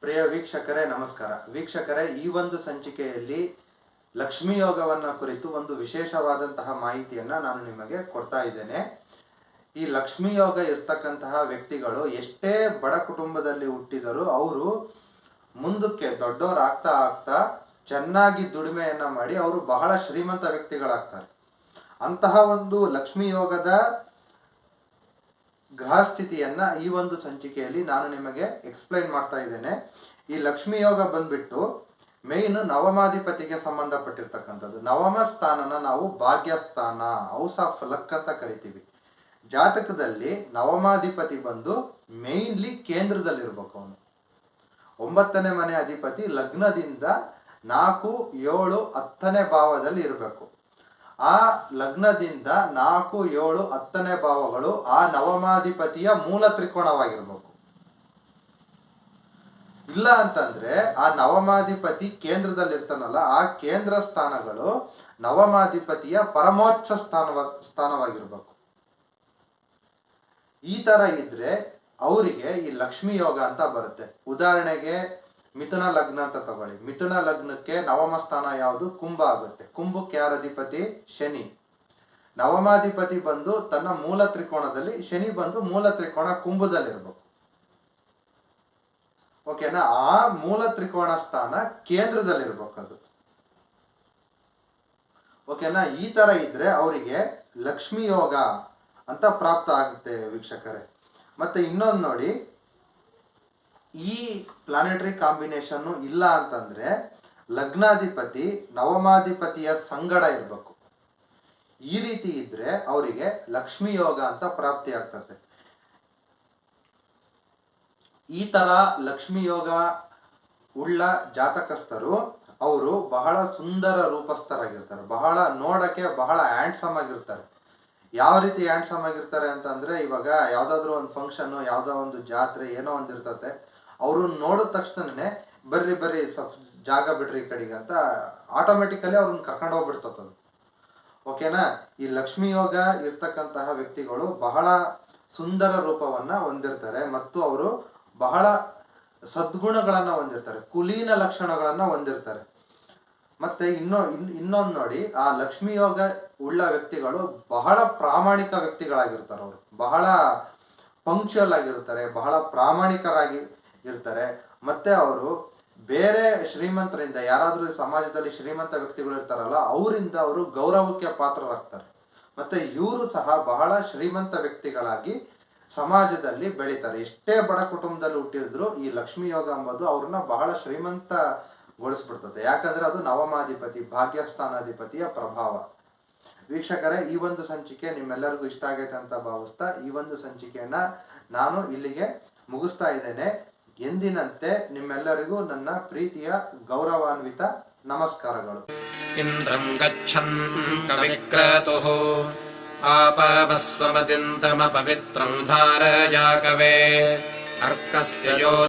ಪ್ರಿಯ ವೀಕ್ಷಕರೇ, ನಮಸ್ಕಾರ. ವೀಕ್ಷಕರೇ, ಈ ಒಂದು ಸಂಚಿಕೆಯಲ್ಲಿ ಲಕ್ಷ್ಮೀ ಯೋಗವನ್ನ ಕುರಿತು ಒಂದು ವಿಶೇಷವಾದಂತಹ ಮಾಹಿತಿಯನ್ನ ನಾನು ನಿಮಗೆ ಕೊಡ್ತಾ ಇದ್ದೇನೆ. ಈ ಲಕ್ಷ್ಮೀ ಯೋಗ ಇರ್ತಕ್ಕಂತಹ ವ್ಯಕ್ತಿಗಳು ಎಷ್ಟೇ ಬಡ ಕುಟುಂಬದಲ್ಲಿ ಹುಟ್ಟಿದರೂ ಅವರು ಮುಂದಕ್ಕೆ ದೊಡ್ಡವರಾಗ್ತಾ ಆಗ್ತಾ ಚೆನ್ನಾಗಿ ದುಡಿಮೆಯನ್ನ ಮಾಡಿ ಅವರು ಬಹಳ ಶ್ರೀಮಂತ ವ್ಯಕ್ತಿಗಳಾಗ್ತಾರೆ. ಅಂತಹ ಒಂದು ಲಕ್ಷ್ಮೀ ಯೋಗದ ಗ್ರಹಸ್ಥಿತಿಯನ್ನ ಈ ಒಂದು ಸಂಚಿಕೆಯಲ್ಲಿ ನಾನು ನಿಮಗೆ ಎಕ್ಸ್ಪ್ಲೈನ್ ಮಾಡ್ತಾ ಇದ್ದೇನೆ. ಈ ಲಕ್ಷ್ಮಿ ಯೋಗ ಬಂದ್ಬಿಟ್ಟು ಮೇಯ್ನ್ ನವಮಾಧಿಪತಿಗೆ ಸಂಬಂಧಪಟ್ಟಿರ್ತಕ್ಕಂಥದ್ದು. ನವಮ ಸ್ಥಾನನ ನಾವು ಭಾಗ್ಯ ಸ್ಥಾನ ಹೌಸ್ ಆಫ್ ಲಕ್ ಅಂತ ಕರಿತೀವಿ. ಜಾತಕದಲ್ಲಿ ನವಮಾಧಿಪತಿ ಬಂದು ಮೇನ್ಲಿ ಕೇಂದ್ರದಲ್ಲಿರ್ಬೇಕು ಅವನು. ಒಂಬತ್ತನೇ ಮನೆ ಅಧಿಪತಿ ಲಗ್ನದಿಂದ ನಾಲ್ಕು, ಏಳು, ಹತ್ತನೇ ಭಾವದಲ್ಲಿ ಇರಬೇಕು. ಆ ಲಗ್ನದಿಂದ ನಾಲ್ಕು, ಏಳು, ಹತ್ತನೇ ಭಾವಗಳು ಆ ನವಮಾಧಿಪತಿಯ ಮೂಲ ತ್ರಿಕೋಣವಾಗಿರ್ಬೇಕು ಇಲ್ಲ ಅಂತಂದ್ರೆ ಆ ನವಮಾಧಿಪತಿ ಕೇಂದ್ರದಲ್ಲಿರ್ತಾನಲ್ಲ, ಆ ಕೇಂದ್ರ ಸ್ಥಾನಗಳು ನವಮಾಧಿಪತಿಯ ಪರಮೋಚ್ಚ ಸ್ಥಾನವ, ಸ್ಥಾನವಾಗಿರ್ಬೇಕು. ಈ ತರ ಇದ್ರೆ ಅವರಿಗೆ ಈ ಲಕ್ಷ್ಮಿ ಯೋಗ ಅಂತ ಬರುತ್ತೆ. ಉದಾಹರಣೆಗೆ ಮಿಥುನ ಲಗ್ನ ಅಂತ ತಗೊಳ್ಳಿ. ಮಿಥುನ ಲಗ್ನಕ್ಕೆ ನವಮ ಸ್ಥಾನ ಯಾವುದು? ಕುಂಭ ಆಗುತ್ತೆ. ಕುಂಭಕ್ಕೆ ಯಾರ ಅಧಿಪತಿ? ಶನಿ. ನವಮಾಧಿಪತಿ ಬಂದು ತನ್ನ ಮೂಲ ತ್ರಿಕೋಣದಲ್ಲಿ ಶನಿ ಬಂದು ಮೂಲ ತ್ರಿಕೋಣ ಕುಂಭದಲ್ಲಿರ್ಬೇಕು. ಓಕೆನಾ? ಆ ಮೂಲ ತ್ರಿಕೋಣ ಸ್ಥಾನ ಕೇಂದ್ರದಲ್ಲಿರ್ಬೇಕು ಅದು. ಓಕೆನಾ? ಈ ತರ ಇದ್ರೆ ಅವರಿಗೆ ಲಕ್ಷ್ಮಿ ಯೋಗ ಅಂತ ಪ್ರಾಪ್ತ ಆಗುತ್ತೆ ವೀಕ್ಷಕರೇ. ಮತ್ತೆ ಇನ್ನೊಂದು ನೋಡಿ. ಈ ಪ್ಲಾನೆಟರಿ ಕಾಂಬಿನೇಷನ್ ಇಲ್ಲ ಅಂತಂದ್ರೆ ಲಗ್ನಾಧಿಪತಿ, ನವಮಾಧಿಪತಿಯ ಸಂಗಡ ಇರಬೇಕು. ಈ ರೀತಿ ಇದ್ರೆ ಅವರಿಗೆ ಲಕ್ಷ್ಮಿ ಯೋಗ ಅಂತ ಪ್ರಾಪ್ತಿ ಆಗ್ತದೆ. ಈ ತರ ಲಕ್ಷ್ಮಿ ಯೋಗ ಉಳ್ಳ ಜಾತಕಸ್ಥರು ಅವರು ಬಹಳ ಸುಂದರ ರೂಪಸ್ಥರಾಗಿರ್ತಾರೆ. ಬಹಳ ನೋಡಕ್ಕೆ ಬಹಳ ಹ್ಯಾಂಡ್ಸಮ್ ಆಗಿರ್ತಾರೆ. ಯಾವ ರೀತಿ ಹ್ಯಾಂಡ್ಸಮ್ ಆಗಿರ್ತಾರೆ ಅಂತಂದರೆ ಇವಾಗ ಯಾವುದಾದ್ರೂ ಒಂದು ಫಂಕ್ಷನ್ ಯಾವುದೋ ಒಂದು ಜಾತ್ರೆ ಏನೋ ಒಂದು ಇರ್ತತೆ ಅವರು ನೋಡಿದ ತಕ್ಷಣನೇ, ಬರ್ರಿ ಬರ್ರಿ, ಸ್ವಲ್ಪ ಜಾಗ ಬಿಡ್ರಿ ಕಡೆಗೆ ಅಂತ ಆಟೋಮೆಟಿಕಲಿ ಅವ್ರನ್ನ ಕರ್ಕೊಂಡು ಹೋಗ್ಬಿಡ್ತದ ಓಕೆನಾ ಈ ಲಕ್ಷ್ಮಿ ಯೋಗ ಇರ್ತಕ್ಕಂತಹ ವ್ಯಕ್ತಿಗಳು ಬಹಳ ಸುಂದರ ರೂಪವನ್ನ ಹೊಂದಿರ್ತಾರೆ ಮತ್ತು ಅವರು ಬಹಳ ಸದ್ಗುಣಗಳನ್ನು ಹೊಂದಿರ್ತಾರೆ, ಕುಲೀನ ಲಕ್ಷಣಗಳನ್ನು ಹೊಂದಿರ್ತಾರೆ. ಮತ್ತೆ ಇನ್ನೊ, ಇನ್, ಇನ್ನೊಂದು ನೋಡಿ, ಆ ಲಕ್ಷ್ಮಿ ಯೋಗ ಉಳ್ಳ ವ್ಯಕ್ತಿಗಳು ಬಹಳ ಪ್ರಾಮಾಣಿಕ ವ್ಯಕ್ತಿಗಳಾಗಿರ್ತಾರೆ ಅವರು. ಬಹಳ ಪಂಕ್ಚುಯಲ್ ಆಗಿರ್ತಾರೆ, ಬಹಳ ಪ್ರಾಮಾಣಿಕರಾಗಿ ಇರ್ತಾರೆ. ಮತ್ತೆ ಅವರು ಬೇರೆ ಶ್ರೀಮಂತರಿಂದ, ಯಾರಾದರೂ ಸಮಾಜದಲ್ಲಿ ಶ್ರೀಮಂತ ವ್ಯಕ್ತಿಗಳು ಇರ್ತಾರಲ್ಲ, ಅವರಿಂದ ಅವರು ಗೌರವಕ್ಕೆ ಪಾತ್ರರಾಗ್ತಾರೆ. ಮತ್ತೆ ಇವರು ಸಹ ಬಹಳ ಶ್ರೀಮಂತ ವ್ಯಕ್ತಿಗಳಾಗಿ ಸಮಾಜದಲ್ಲಿ ಬೆಳೀತಾರೆ. ಎಷ್ಟೇ ಬಡ ಕುಟುಂಬದಲ್ಲಿ ಹುಟ್ಟಿದ್ರು ಈ ಲಕ್ಷ್ಮಿ ಯೋಗ ಎಂಬುದು ಅವ್ರನ್ನ ಬಹಳ ಶ್ರೀಮಂತಗೊಳಿಸ್ಬಿಡ್ತದೆ. ಯಾಕಂದ್ರೆ ಅದು ನವಮಾಧಿಪತಿ, ಭಾಗ್ಯಸ್ಥಾನಾಧಿಪತಿಯ ಪ್ರಭಾವ. ವೀಕ್ಷಕರೇ, ಈ ಒಂದು ಸಂಚಿಕೆ ನಿಮ್ಮೆಲ್ಲರಿಗೂ ಇಷ್ಟ ಆಗೈತೆ ಅಂತ ಭಾವಿಸ್ತಾ ಈ ಒಂದು ಸಂಚಿಕೆಯನ್ನ ನಾನು ಇಲ್ಲಿಗೆ ಮುಗಿಸ್ತಾ ಇದ್ದೇನೆ. ಎಂದಿನಂತೆ ನಿಮ್ಮೆಲ್ಲರಿಗೂ ನನ್ನ ಪ್ರೀತಿಯ ಗೌರವಾನ್ವಿತ ನಮಸ್ಕಾರಗಳು. ಇಂದ್ರಂ ಗಚ್ಚನ್ ಕವಿಕ್ರಾತುಃ ಆಪವಸ್ವಮದಿಂತಮ ಪವಿತ್ರಂ ಧಾರಯಾಕವೇ ಅರ್ಕಸ್ಯ ಯೋ